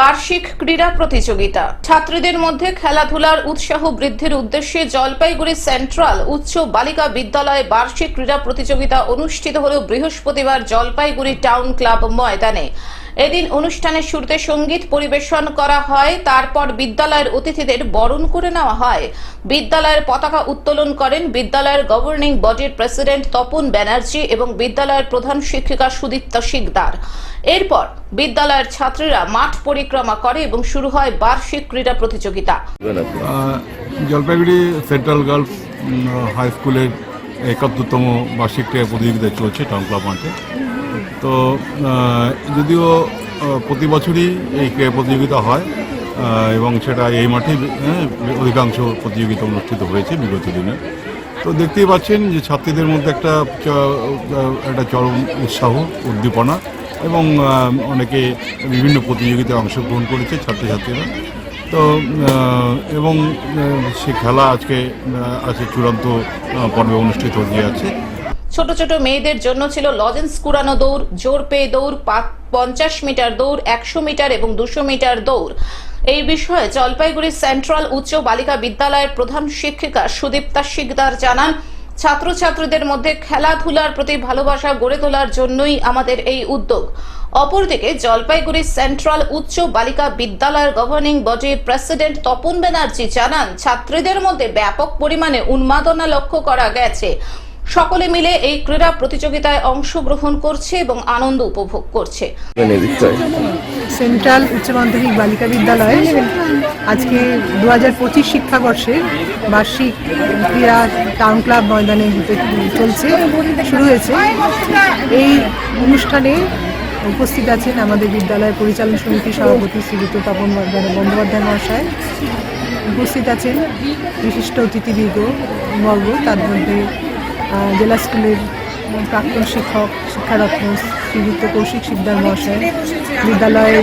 বার্ষিক ক্রীড়া প্রতিযোগিতা। ছাত্রীদের মধ্যে খেলাধুলার উৎসাহ বৃদ্ধির উদ্দেশ্যে জলপাইগুড়ি সেন্ট্রাল উচ্চ বালিকা বিদ্যালয়ে বার্ষিক ক্রীড়া প্রতিযোগিতা অনুষ্ঠিত হল বৃহস্পতিবার জলপাইগুড়ি টাউন ক্লাব ময়দানে। এদিন অনুষ্ঠানের শুরুতে সংগীত পরিবেশন করা হয়, তারপর বিদ্যালয়ের অতিথিদের বরণ করে নেওয়া হয়। বিদ্যালয়ের পতাকা উত্তোলন করেন বিদ্যালয়ের গভর্নিং বডির প্রেসিডেন্ট তপন ব্যানার্জি এবং বিদ্যালয়ের প্রধান শিক্ষিকা সুদীপ্তা শিকদার। এরপর বিদ্যালয়ের ছাত্রীরা মাঠ পরিক্রমা করে এবং শুরু হয় বার্ষিক ক্রীড়া প্রতিযোগিতা। জলপাইগুড়ি সেন্ট্রাল গার্লস হাই স্কুলের একাত্তরতম বার্ষিক ক্রীড়া প্রতিযোগিতা চলছে টাউন ক্লাব মাঠে। তো যদিও প্রতি বছরই এই ক্রীড়া প্রতিযোগিতা হয় এবং সেটা এই মাঠে অধিকাংশ প্রতিযোগিতা অনুষ্ঠিত হয়েছে বিগত দিনে। তো দেখতেই পাচ্ছেন যে ছাত্রীদের মধ্যে একটা একটা চরম উৎসাহ, উদ্দীপনা এবং অনেকে বিভিন্ন প্রতিযোগিতায় অংশগ্রহণ করেছে ছাত্রছাত্রীরা। তো এবং সে খেলা আজকে আজকে চূড়ান্ত পর্বে অনুষ্ঠিত হয়ে যাচ্ছে ছোট ছোট মেয়েদের জন্য ছিল লজেন্স কুড়ানো দৌড়, জোর পেয়ে দৌড় পঞ্চাশ মিটার দৌড়, একশো মিটার এবং দুশো মিটার দৌড়। এই বিষয়ে জলপাইগুড়ি সেন্ট্রাল উচ্চ বালিকা বিদ্যালয়ের প্রধান শিক্ষিকা সুদীপ্তা শিকদার জানান, ছাত্রছাত্রীদের মধ্যে খেলাধুলার প্রতি ভালোবাসা গড়ে তোলার জন্যই আমাদের এই উদ্যোগ। অপরদিকে জলপাইগুড়ি সেন্ট্রাল উচ্চ বালিকা বিদ্যালয়ের গভর্নিং বডির প্রেসিডেন্ট তপন ব্যানার্জি জানান, ছাত্রীদের মধ্যে ব্যাপক পরিমাণে উন্মাদনা লক্ষ্য করা গেছে। সকলে মিলে এই ক্রীড়া প্রতিযোগিতায় অংশগ্রহণ করছে এবং আনন্দ উপভোগ করছে। সেন্ট্রাল উচ্চ মাধ্যমিক বালিকা বিদ্যালয় আজকে দু হাজার পঁচিশ শিক্ষাবর্ষের বার্ষিক ক্রীড়া টাউন ক্লাব ময়দানে চলছে, শুরু হয়েছে। এই অনুষ্ঠানে উপস্থিত আছেন আমাদের বিদ্যালয় পরিচালন সমিতির সভাপতি শ্রীযুক্ত তপন বন্দ্যোপাধ্যায়- মহাশয়। উপস্থিত আছেন বিশিষ্ট অতিথিবৃন্দ, বর্গ, তার মধ্যে জেলা স্কুলের প্রাক্তন শিক্ষক, শিক্ষারত্ন শ্রীযুক্ত কৌশিক শিকদার মহাশয়, বিদ্যালয়ের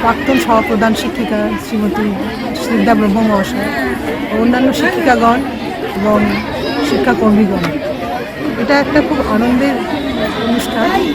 প্রাক্তন সহপ্রধান শিক্ষিকা শ্রীমতী শ্রদ্ধা ব্রহ্ম মহাশয় অন্যান্য শিক্ষিকাগণ এবং শিক্ষাকর্মীগণ। এটা একটা খুব আনন্দের অনুষ্ঠান।